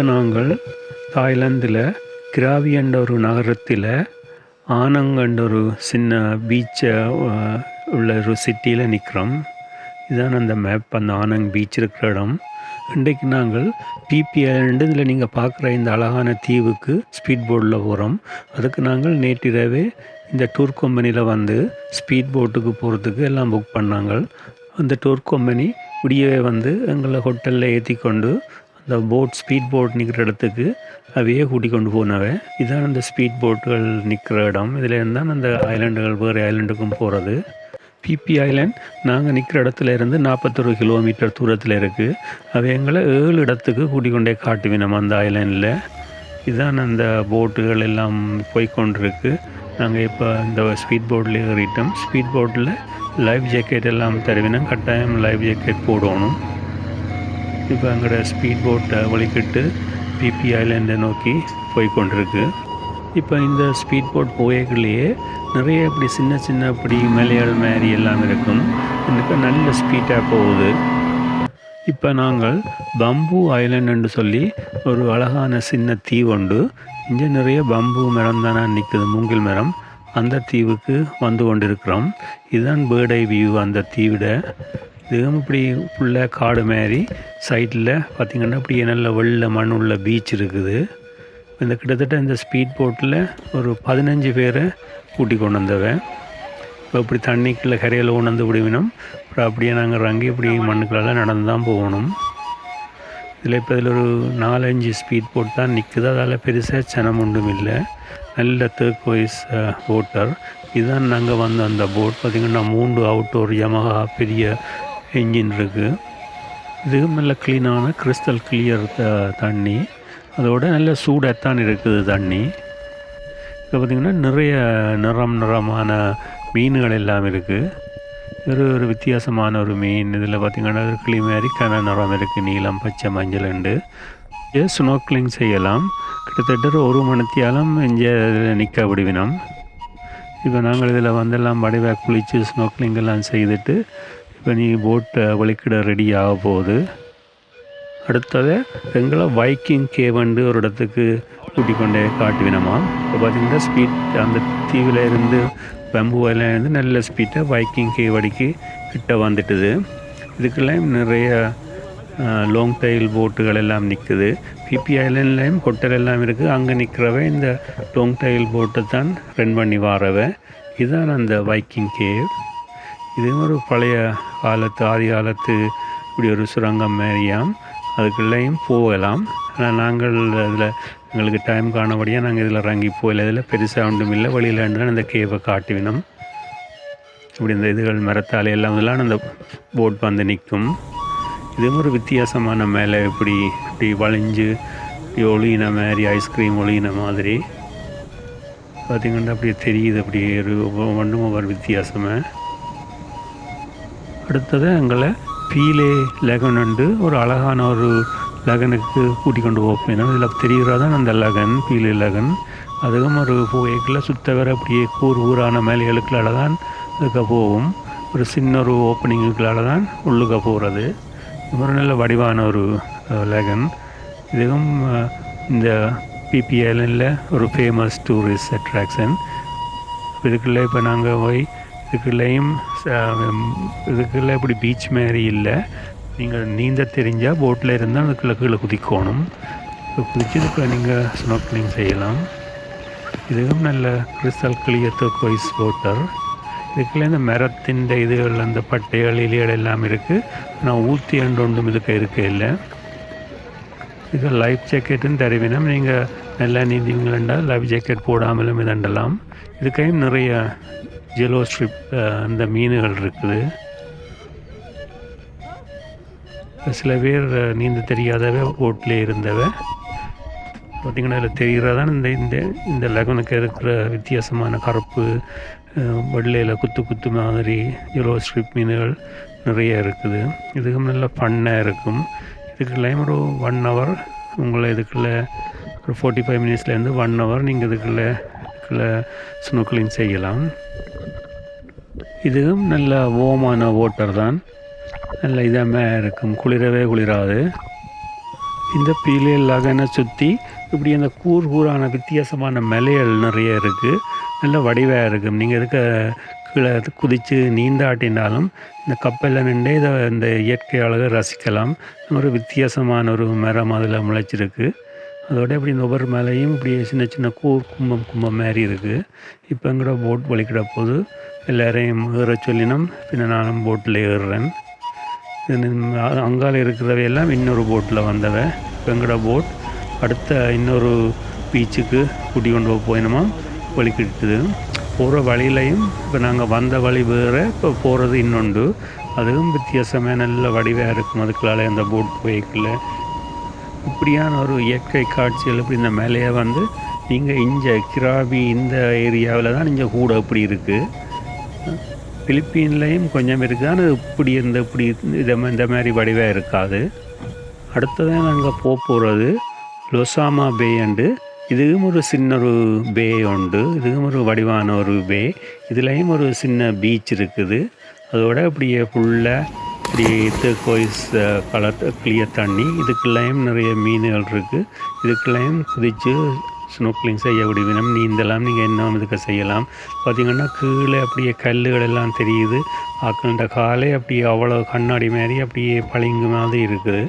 இப்போ நாங்கள் தாய்லாந்தில் கிராவி என்ற ஒரு நகரத்தில் ஆனங்கன்ற ஒரு சின்ன பீச்சை உள்ள ஒரு சிட்டியில் நிற்கிறோம் இதான் அந்த மேப் அந்த ஆனங் பீச் இருக்கிற இடம். இன்றைக்கு நாங்கள் பிபிஎல்ண்டு இதில் நீங்கள் பார்க்குற இந்த அழகான தீவுக்கு ஸ்பீட் போட்டில் போகிறோம் அதுக்கு நாங்கள் நேற்றிரவே இந்த டூர் கம்பெனியில் வந்து ஸ்பீட் போட்டுக்கு போகிறதுக்கு எல்லாம் புக் பண்ணாங்க. அந்த டூர் கம்பெனி விடியவே வந்து எங்களை ஹோட்டலில் ஏற்றி கொண்டு இந்த போட் ஸ்பீட் போட் நிற்கிற இடத்துக்கு அவையே கூட்டி கொண்டு போனவை. இதான் அந்த ஸ்பீட் போட்டுகள் நிற்கிற இடம். இதில் இருந்தால் அந்த ஐலாண்டுகள் வேறு ஐலாண்டுக்கும் போகிறது பிபி ஐலாண்ட் நாங்கள் நிற்கிற இடத்துல இருந்து நாற்பத்தொரு கிலோமீட்டர் தூரத்தில் இருக்குது அவை எங்களை ஏழு இடத்துக்கு கூட்டிக் கொண்டே காட்டுவினோம் அந்த ஐலாண்டில் இதுதான் அந்த போட்டுகள் எல்லாம் போய்கொண்டிருக்கு நாங்கள் இப்போ இந்த ஸ்பீட் போட்டில் ஏறிட்டோம். ஸ்பீட் போட்டில் லைஃப் ஜாக்கெட் எல்லாம் தருவினோம். கட்டாயம் லைஃப் ஜாக்கெட் போடணும். இப்போ அங்கே ஸ்பீட் போட்டை வலிக்கிட்டு பிபி ஐலண்டை நோக்கி போய்கொண்டிருக்கு இப்போ இந்த ஸ்பீட் போட் போயக்குள்ளேயே நிறைய இப்படி சின்ன சின்ன இப்படி மலையாள் மாதிரி எல்லாம் இருக்கும். எனக்கு நல்ல ஸ்பீடாக போகுது. இப்போ நாங்கள் பம்பு ஐலண்டுன்னு சொல்லி ஒரு அழகான சின்ன தீவு உண்டு. இங்கே நிறைய பம்பு மரம் தானே நிற்குது மூங்கில் மரம். அந்த தீவுக்கு வந்து கொண்டிருக்கிறோம். இதுதான் பேர்டை வியூ அந்த தீவிட இதுவும் இப்படி ஃபுல்லாக காடு மாதிரி சைட்டில் பார்த்திங்கன்னா அப்படியே நல்ல வெள்ளை மண் உள்ள பீச் இருக்குது. இந்த கிட்டத்தட்ட இந்த ஸ்பீட் போட்டில் ஒரு பதினஞ்சு பேரை கூட்டி கொண்டு வந்தவன். இப்போ இப்படி தண்ணிக்குள்ளே கரையில் கொண்டு வந்து விடுவினோம். அப்புறம் அப்படியே நாங்கள் இறங்கி இப்படி மண்ணுக்குள்ளெல்லாம் நடந்து தான் போகணும். இதில் இப்போ இதில் ஒரு நாலஞ்சு ஸ்பீட் போட் தான் நிற்குது அதால் பெருசாக சனம் ஒன்றும் இல்லை. நல்ல தேர்க் வைஸ் போட்டர் இதுதான் நாங்கள் வந்த அந்த போட் பார்த்திங்கன்னா மூன்று அவுட்டோர் யமஹா பெரிய என்ஜின் இருக்குது இது நல்ல க்ளீனான கிறிஸ்டல் கிளியர் த தண்ணி. அதோட நல்ல சூடாகத்தான் இருக்குது தண்ணி. இப்போ பார்த்திங்கன்னா நிறைய நிறம் நிறமான மீன்கள் எல்லாம் இருக்குது ஒரு ஒரு வித்தியாசமான ஒரு மீன். இதில் பார்த்திங்கன்னா ஒரு கிளி மாதிரி கன நிறம் இருக்குது நீலம் பச்சை மஞ்சள் உண்டு ஸ்னோக்லிங் செய்யலாம். கிட்டத்தட்ட ஒரு மணித்தியாலும் இங்கே நிற்க விடுவினோம். இப்போ நாங்கள் இதில் வந்தெல்லாம் வடிவாக குளித்து ஸ்னோக்லிங் எல்லாம் செய்துட்டு இப்போ நீ போட்டை வலிக்கிட ரெடி ஆக போகுது அடுத்தது எங்களை வைக்கிங் கேவண்டு ஒரு இடத்துக்கு கூட்டிக் கொண்டே காட்டுவினமா? இப்போ பார்த்திங்கன்னா ஸ்பீட் அந்த தீவில் இருந்து பம்புவில் இருந்து நல்ல ஸ்பீட்டாக வைக்கிங் கேவடிக்கு கிட்ட வந்துட்டுது. இதுக்கெல்லாம் நிறைய லாங் டைல் போட்டுகள் எல்லாம் நிற்குது பிபி ஐலண்ட்லேயும் ஹோட்டல் எல்லாம் இருக்குது அங்கே நிற்கிறவ இந்த லாங் டைல் போட்டை தான் ரன் பண்ணி வாரவ இதுதான் அந்த வைக்கிங் கேவ் இதே ஒரு பழைய காலத்து ஆதி காலத்து இப்படி ஒரு சுரங்கம் மாரியாம் அதுக்குள்ளேயும் போகலாம். ஆனால் நாங்கள் அதில் எங்களுக்கு டைம் காணபடியாக நாங்கள் இதில் இறங்கி போகல. இதில் பெருசாக ஒன்றும் இல்லை. வழியில் இருந்தால் அந்த கேவை காட்டுவினோம். இப்படி இந்த இதுகள் மரத்தால் எல்லாம் இதெல்லாம் அந்த போட் வந்து நிற்கும். இதுவும் ஒரு வித்தியாசமான மேலே இப்படி இப்படி வளைஞ்சு இப்படி ஒளியின மாதிரி ஐஸ்கிரீம் ஒளியின மாதிரி. பார்த்திங்கன்னா அப்படியே தெரியுது. அப்படியே ஒரு ஒன்றும் ஒவ்வொரு வித்தியாசமாக அடுத்தது எங்களை பீலே லெகன் உண்டு ஒரு அழகான ஒரு லெகனுக்கு கூட்டி கொண்டு போப்பேன் இதில் தெரிகிறதான் அந்த லெகன் பீலே லெகன். அதுவும் ஒரு போய்க்கில் சுத்த வர அப்படியே கூர் ஊரான மேலைகளுக்களால் தான் இதுக்கு போகும். ஒரு சின்ன ஒரு ஓப்பனிங்குக்களால் தான் உள்ளுக்க போகிறது ஒரு நல்ல வடிவான ஒரு லெகன். இதுவும் இந்த பிபிஎல்ல ஒரு ஃபேமஸ் டூரிஸ்ட் அட்ராக்ஷன் இதுக்குள்ளே இப்போ நாங்கள் போய் இதுக்குள்ளேயும் இதுக்குள்ளே இப்படி பீச் மாதிரி இல்லை. நீங்கள் நீந்த தெரிஞ்சால் போட்டில் இருந்தால் அதுக்குள்ளே கீழே குதிக்கணும். இப்போ குதிச்சு இதுக்குள்ளே நீங்கள் ஸ்னோக்லிங் செய்யலாம். இதுவும் நல்ல கிறிஸ்டல் கிளியர் கொய்ஸ் வாட்டர் இதுக்குள்ளே இந்த மரத்தின் இதுகள் அந்த பட்டைகள் இலைகள் எல்லாம் இருக்குது ஆனால் ஊற்றி அண்டு ஒன்றும் இதுக்கு இருக்க இல்லை. இது லைஃப் ஜாக்கெட்டுன்னு தருவினம். நீங்கள் நல்லா நீந்திங்களா லைஃப் ஜாக்கெட் போடாமலும் இதண்டலாம் இதுக்கையும் நிறைய ஜெலோ ஸ்ட்ரிப் அந்த மீன்கள் இருக்குது. சில பேர் uh, நீந்த தெரியாதவ போட்டில் இருந்தவ. பார்த்திங்கன்னா இதில் தெரிகிறதான் இந்த இந்த இந்த லெகனுக்கு இருக்கிற வித்தியாசமான கருப்பு uh, வெள்ளையில் குத்து குத்து மாதிரி ஜெலோ ஸ்ட்ரிப் மீன்கள் நிறைய இருக்குது. இதுக்கும் நல்ல ஃபன்னாக இருக்கும். இதுக்குள்ளேயும் ஒரு ஒன் ஹவர் உங்களை இதுக்குள்ளே ஒரு ஃபோர்ட்டி ஃபைவ் மினிட்ஸ்லேருந்து ஒன் ஹவர் நீங்கள் இதுக்குள்ளே இதுக்குள்ளே ஸ்னோக்லிங் செய்யலாம். இதுவும் நல்ல ஓமான ஓட்டர் தான். நல்ல இதமாக இருக்கும். குளிரவே குளிராது. இந்த பீலியல் லகனை சுற்றி இப்படி அந்த கூர் கூரான வித்தியாசமான மலைகள் நிறைய இருக்குது நல்ல வடிவாக இருக்கும். நீங்கள் இருக்க கீழே குதித்து நீந்தாட்டினாலும் இந்த கப்பலில் நின்று இதை இந்த இயற்கை அழகை ரசிக்கலாம். ஒரு வித்தியாசமான ஒரு மரம் அதில் முளைச்சிருக்கு. அதோட இப்படி இந்த ஒவ்வொரு மலையும் இப்படி சின்ன சின்ன கூர் கும்பம் கும்பம் மாதிரி இருக்குது இப்போ எங்கூட போட் வலிக்கிற போது எல்லாரையும் ஏற சொல்லினோம். பின்ன நானும் போட்டில் ஏறுறேன். அங்கால இருக்கிறவையெல்லாம் இன்னொரு போட்டில் வந்தவை. வெங்கட போட் அடுத்த இன்னொரு பீச்சுக்கு கூட்டி கொண்டு போக போயினோமா? வலிக்கிட்டுது போகிற வழியிலையும் இப்போ நாங்கள் வந்த வழி வேறு. இப்போ போகிறது இன்னொன்று அதுவும் வித்தியாசமாக நல்ல வடிவாக இருக்கும். அதுக்குள்ளால அந்த போட் போய்க்கல. இப்படியான ஒரு இயற்கை காட்சிகள் இப்படி இந்த மேலேயே வந்து நீங்கள் இங்கே கிராபி இந்த ஏரியாவில் தான் இங்கே கூட இப்படி இருக்குது பிலிப்பீன்லேயும் கொஞ்சம் இருக்குது ஆனால் இப்படி இந்த இப்படி இதை இந்த மாதிரி வடிவாக இருக்காது. அடுத்ததான் நாங்கள் போக போகிறது லொசாமா பேண்டு இதுவும் ஒரு சின்ன ஒரு பே உண்டு. இதுவும் ஒரு வடிவான ஒரு பே. இதுலேயும் ஒரு சின்ன பீச் இருக்குது. அதோட அப்படியே ஃபுல்லாக இப்படி கோயிஸ் கலர் கிளியர் தண்ணி. இதுக்குள்ளேயும் நிறைய மீன்கள் இருக்குது இதுக்குள்ளேயும் குதித்து ஸ்னோக்லிங் செய்ய விடுவினம் நீந்தலாம் நீங்கள் என்ன இதுக்கு செய்யலாம். பார்த்திங்கன்னா கீழே அப்படியே கல்லுகள் எல்லாம் தெரியுது. அக்கண்ட காலே அப்படியே அவ்வளோ கண்ணாடி மாதிரி அப்படியே பளிங்கு மாதிரி இருக்குது.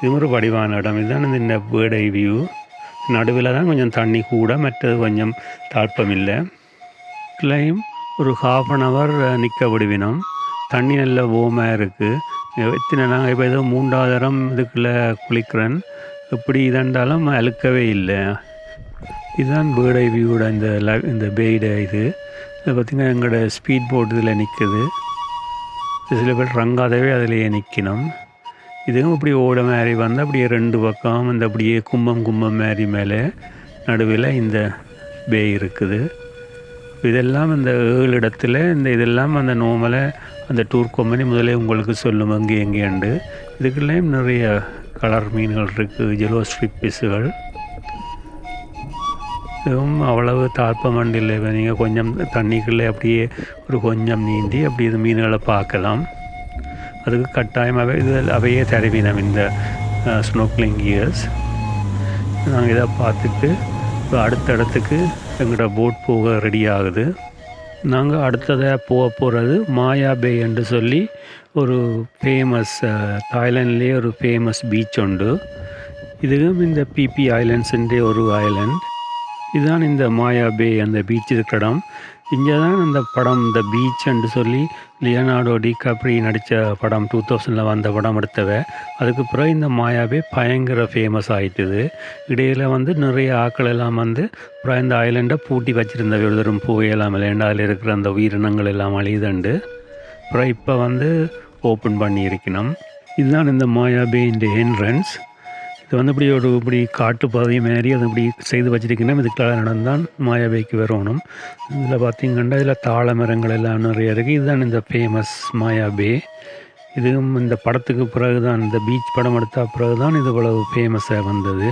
இது ஒரு வடிவான இடம். இதுதான் இந்த பேர்டை வியூ நடுவில் தான் கொஞ்சம் தண்ணி கூட மற்றது கொஞ்சம் தாழ்ப்பம் இல்லை கிளைம் ஒரு ஹாஃப் அன் ஹவர் நிற்க விடுவினோம் தண்ணி நல்ல ஓமாக இருக்குது எத்தனை நாங்கள் இப்போ ஏதோ மூன்றாவது இடம் இதுக்குள்ளே குளிக்கிறேன். இப்படி இதாண்டாலும் அழுக்கவே இல்லை. இதுதான் பேர்டை வியூட இந்த ல இந்த பேய்டு இது. இதை பார்த்திங்கன்னா எங்களோட ஸ்பீட் போட் இதில் நிற்குது சில பேர் ரங்காதவே அதிலேயே நிற்கணும் இதுவும் இப்படி ஓட மாதிரி வந்து அப்படியே ரெண்டு பக்கம் இந்த அப்படியே கும்பம் கும்பம் மாதிரி மேலே நடுவில் இந்த பே இருக்குது. இதெல்லாம் இந்த ஏழு இடத்துல இந்த இதெல்லாம் அந்த நோமலை அந்த டூர் கம்பெனி முதலே உங்களுக்கு சொல்லும் அங்கே எங்கேண்டு இதுக்குள்ளேயும் நிறைய கலர் மீன்கள் இருக்குது ஜெலோ ஸ்ட்ரிப்பிஸுகள் இதுவும் அவ்வளவு தாழ்ப்ப மண்டில் நீங்கள் கொஞ்சம் தண்ணிக்குள்ளே அப்படியே ஒரு கொஞ்சம் நீந்தி அப்படி இது மீன்களை பார்க்கலாம். அதுக்கு கட்டாயமாகவே இது அவையே தருவினம் இந்த ஸ்னோக்லிங் இயர்ஸ் நாங்கள் இதை பார்த்துட்டு இப்போ அடுத்த இடத்துக்கு எங்களோட போட் போக ரெடி ஆகுது. நாங்கள் அடுத்ததாக போக போகிறது மாயா பே என்று சொல்லி ஒரு ஃபேமஸ் தாய்லாண்ட்லேயே ஒரு ஃபேமஸ் பீச் உண்டு. இதுவும் இந்த பிபி ஐலண்ட்ஸுன்ற ஒரு ஐலண்ட் இதுதான் இந்த மாயா பே அந்த பீச் இருக்கிற இடம் இங்கே தான் அந்த படம் இந்த பீச்ன்னு சொல்லி லியனார்டோ டிகாப்ரி நடித்த படம் டூ தௌசண்டில் வந்த படம் எடுத்தவ. அதுக்கு பிறகு இந்த மாயாவே பயங்கர ஃபேமஸ் ஆகிட்டுது இடையில் வந்து நிறைய ஆக்கள் எல்லாம் வந்து அப்புறம் இந்த ஐலண்டை பூட்டி வச்சுருந்த விழுதரும் புகையெல்லாம் விளையாண்டு அதில் இருக்கிற அந்த உயிரினங்கள் எல்லாம் அழியுதுண்டு அப்புறம் இப்போ வந்து ஓப்பன் பண்ணி இருக்கணும் இதுதான் இந்த மாயாபே இந்த என்ட்ரன்ஸ் இது வந்து இப்படி ஒரு இப்படி காட்டு பாதை மாரி அது இப்படி செய்து வச்சுருக்கீங்கன்னா இதுக்குள்ள நடந்தான் மாயாபேக்கு வரணும். இதில் பார்த்தீங்கன்னா இதில் தாழ மரங்கள் எல்லாம் நிறைய இருக்குது இதுதான் இந்த ஃபேமஸ் மாயாபே. இதுவும் இந்த படத்துக்கு பிறகு தான் இந்த பீச் படம் எடுத்த பிறகு தான் இது இவ்வளவு ஃபேமஸாக வந்தது.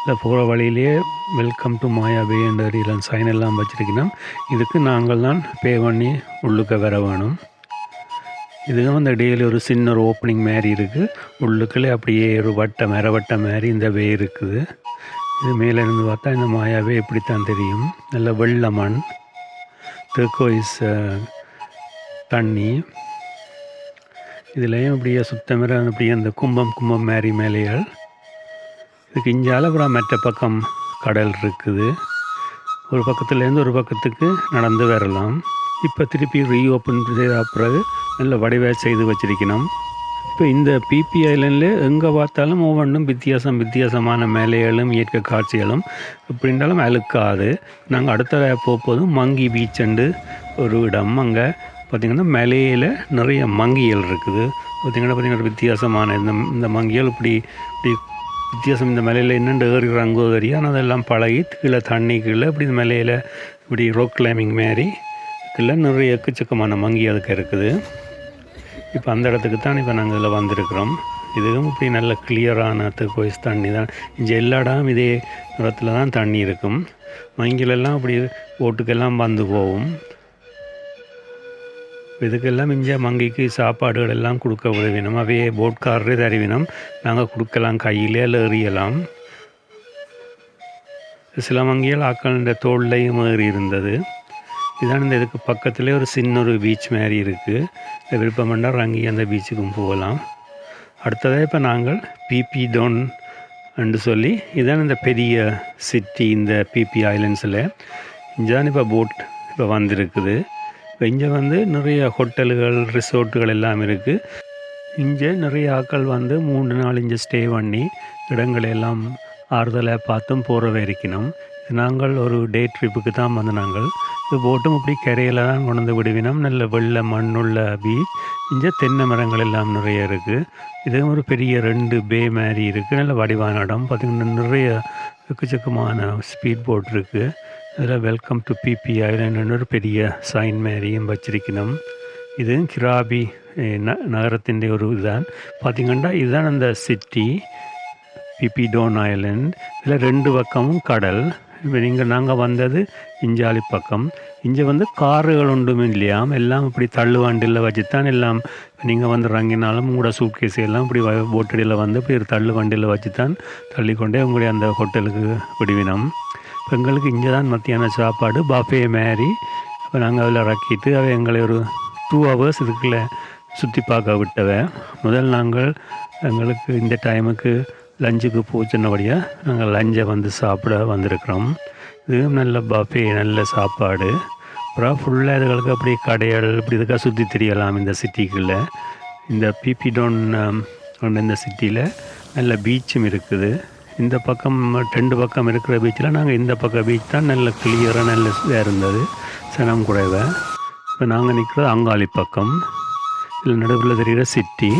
இல்லை போகிற வழியிலேயே வெல்கம் டு மாயாபே என்ற சைன் எல்லாம் வச்சிருக்கணும் இதுக்கு நாங்கள் தான் பே பண்ணி உள்ளுக்க வர வேணும். இதுவும் அந்த டேயில் ஒரு சின்ன ஒரு ஓப்பனிங் மாதிரி இருக்குது உள்ளுக்குள்ளே அப்படியே ஒரு வட்டம் மரவட்டம் மாதிரி இந்த வே இருக்குது. இது மேலேருந்து பார்த்தா இந்த மாயாவே இப்படித்தான் தெரியும். நல்ல வெள்ள மண் திருக்கோயிஸ் தண்ணி. இதுலேயும் அப்படியே சுத்தமிர அப்படியே அந்த கும்பம் கும்பம் மாதிரி மேலைகள். இதுக்கு இஞ்சால அப்புறம் மற்ற பக்கம் கடல் இருக்குது. ஒரு பக்கத்துலேருந்து ஒரு பக்கத்துக்கு நடந்து வரலாம். இப்போ திருப்பி ரீஓப்பன் செய்த பிறகு நல்ல வடிவாக செய்து வச்சிருக்கணும். இப்போ இந்த பிபி ஐலண்டில் எங்கே பார்த்தாலும் ஒவ்வொன்றும் வித்தியாசம் வித்தியாசமான மேலைகளும் இயற்கை காட்சிகளும் இப்படின்றாலும் அழுக்காது. நாங்கள் அடுத்த போகும்போதும் மங்கி பீச்சண்டு ஒரு இடம் அங்கே பார்த்திங்கன்னா மலையில் நிறைய மங்கிகள் இருக்குது. பார்த்திங்கன்னா பார்த்திங்கன்னா வித்தியாசமான இந்த இந்த மங்கிகள் இப்படி இப்படி வித்தியாசம் இந்த மலையில் என்னென்று ஏறுகிறாங்கோ தெரியும் ஆனால் அதெல்லாம் பழகி கீழே தண்ணி கீழே இப்படி இந்த மலையில் இப்படி ரோக் கிளைம்பிங் மாதிரி கீழே நிறைய எக்கச்சக்கமான மங்கி அதுக்கு இருக்குது. இப்போ அந்த இடத்துக்கு தான் இப்போ நாங்கள் இதில் வந்திருக்கிறோம். இதுவும் இப்படி நல்ல கிளியரான கோயிஸ் தண்ணி தான். இங்கே எல்லா இடம் இதே நிறத்தில் தான் தண்ணி இருக்கும். மங்கிலெல்லாம் அப்படி ஓட்டுக்கெல்லாம் வந்து போகும். இதுக்கெல்லாம் இங்கே மங்கிக்கு சாப்பாடுகள் எல்லாம் கொடுக்க உதவினோம். அவையே போட்காரரே தருவினோம். நாங்கள் கொடுக்கலாம் கையிலே இல்லை எறியலாம். சில மங்கிகள் ஆக்களின் தோல்லையும் ஏறி இருந்தது இதான் இந்த இதுக்கு பக்கத்துலேயே ஒரு சின்ன ஒரு பீச் மாதிரி இருக்குது இந்த பண்ணால் அங்கேயும் அந்த பீச்சுக்கும் போகலாம். அடுத்ததாக இப்போ நாங்கள் பிபி டோன் என்று சொல்லி இதான் இந்த பெரிய சிட்டி இந்த பிபி ஐலண்ட்ஸில் இங்கேதான் இப்போ போட் இப்போ வந்திருக்குது. இப்போ இங்கே வந்து நிறைய ஹோட்டல்கள் ரிசோர்ட்டுகள் எல்லாம் இருக்குது இங்கே நிறைய ஆட்கள் வந்து மூன்று நாள் இங்கே ஸ்டே பண்ணி இடங்களை ஆறுதலை பார்த்தும் போகிறவே இருக்கணும் நாங்கள் ஒரு டே ட்ரிப்புக்கு தான் வந்து நாங்கள். இது போட்டும் இப்படி கரையில் தான் கொண்டு விடுவினோம். நல்ல வெள்ளை மண்ணுள்ள பீச் இங்கே தென்னை மரங்கள் எல்லாம் நிறைய இருக்குது இதுவும் ஒரு பெரிய ரெண்டு பே மாதிரி இருக்குது நல்ல வடிவான இடம். பார்த்திங்கன்னா நிறைய எக்கச்சக்கமான ஸ்பீட் போட் இருக்குது அதில் வெல்கம் டு பிபி ஐலண்ட் ஒரு பெரிய சைன் மாதிரியும் வச்சிருக்கணும் இது கிராபி ந நகரத்தின் ஒரு இதுதான். பார்த்திங்கன்னா இதுதான் அந்த சிட்டி பிபி டோன் ஐலண்ட் இதில் ரெண்டு பக்கமும் கடல். இப்போ நீங்கள் நாங்கள் வந்தது இஞ்சாலி பக்கம். இங்கே வந்து காருகள் ஒன்றும் இல்லையாம் எல்லாம் இப்படி தள்ளுவண்டியில் வச்சு தான் எல்லாம் நீங்கள் வந்து இறங்கினாலும் உங்களோட சூட்கேஸ் எல்லாம் இப்படி போட்டடியில் வந்து இப்படி ஒரு தள்ளுவண்டியில் வச்சு தான் தள்ளிக்கொண்டே உங்களுடைய அந்த ஹோட்டலுக்கு விடுவினோம். இப்போ எங்களுக்கு இங்கே தான் மத்தியான சாப்பாடு பாஃபே மாரி இப்போ நாங்கள் அதில் இறக்கிட்டு அவை எங்களை ஒரு டூ ஹவர்ஸ் இதுக்குள்ளே சுற்றி பார்க்க விட்டவ. முதல் நாங்கள் எங்களுக்கு இந்த டைமுக்கு லஞ்சுக்கு போச்சுன்னபடியாக நாங்கள் லஞ்சை வந்து சாப்பிட வந்திருக்கிறோம். இதுவும் நல்ல பஃபே நல்ல சாப்பாடு. அப்புறம் ஃபுல்லாக இதுகளுக்கு அப்படி கடைகள் இப்படி இதுக்காக சுற்றி தெரியலாம் இந்த சிட்டிக்குள்ளே இந்த பிபி டோன் இந்த சிட்டியில் நல்ல பீச்சும் இருக்குது. இந்த பக்கம் ரெண்டு பக்கம் இருக்கிற பீச்சில் நாங்கள் இந்த பக்கம் பீச் தான் நல்ல கிளியராக நல்ல இதாக இருந்தது. சனம் குறைவை. இப்போ நாங்கள் நிற்கிறது அங்காளி பக்கம். இதில் நடுவில் தெரிகிற சிட்டி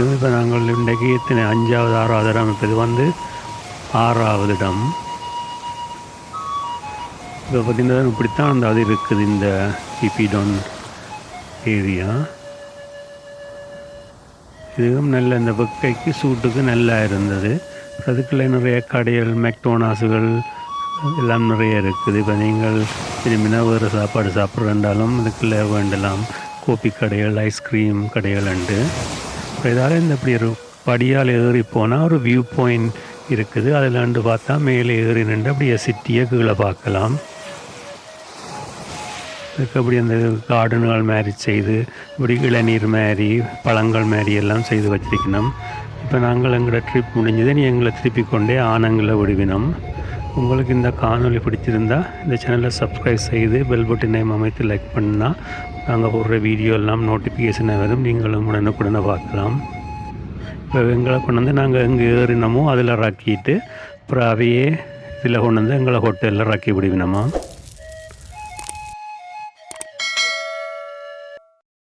இப்போ நாங்கள் இன்றைக்கு இத்தனை அஞ்சாவது ஆறாவது இடம் இப்போ இது வந்து ஆறாவது இடம். இப்போ பார்த்திங்கன்னா இப்படித்தான் அந்த அது இருக்குது இந்த இபிடோன் ஏரியா இதுவும் நல்ல இந்த வெக்கைக்கு சூட்டுக்கு நல்லா இருந்தது. அதுக்குள்ளே நிறைய கடைகள் மெக்டோனாஸுகள் எல்லாம் நிறைய இருக்குது. இப்போ நீங்கள் திரும்பினா வேறு சாப்பாடு சாப்பிட்றண்டாலும் இதுக்குள்ளே வேண்டலாம். கோபி கடைகள் ஐஸ்கிரீம் கடைகள் உண்டு. இதால் இந்த இப்படி ஒரு படியால் ஏறி போனால் ஒரு வியூ பாயிண்ட் இருக்குது. அதில் வந்து பார்த்தா மேலே ஏறி நின்று அப்படியே சிட்டியை கீழே பார்க்கலாம். அதுக்கு அப்படி அந்த கார்டன்கள் மாதிரி செய்து இப்படி இளநீர் மாதிரி பழங்கள் மாதிரி எல்லாம் செய்து வச்சிருக்கணும். இப்போ நாங்கள் எங்களோட ட்ரிப் முடிஞ்சது நீ எங்களை திருப்பி கொண்டே ஆனங்களை விடுவினோம். உங்களுக்கு இந்த காணொலி பிடிச்சிருந்தா இந்த சேனலை சப்ஸ்கிரைப் செய்து பெல் பட்டனை அமைத்து லைக் பண்ணால் நாங்கள் போடுற வீடியோ எல்லாம் நோட்டிஃபிகேஷனை வரும். நீங்களும் உடனுக்குடனே பார்க்கலாம். இப்போ எங்களை கொண்டு வந்து நாங்கள் எங்கே ஏறினோமோ அதில் ராக்கிட்டு அப்புறம் அவையே இதில் கொண்டு வந்து எங்களை ஹோட்டலில் ராக்கி விடுவினோமா?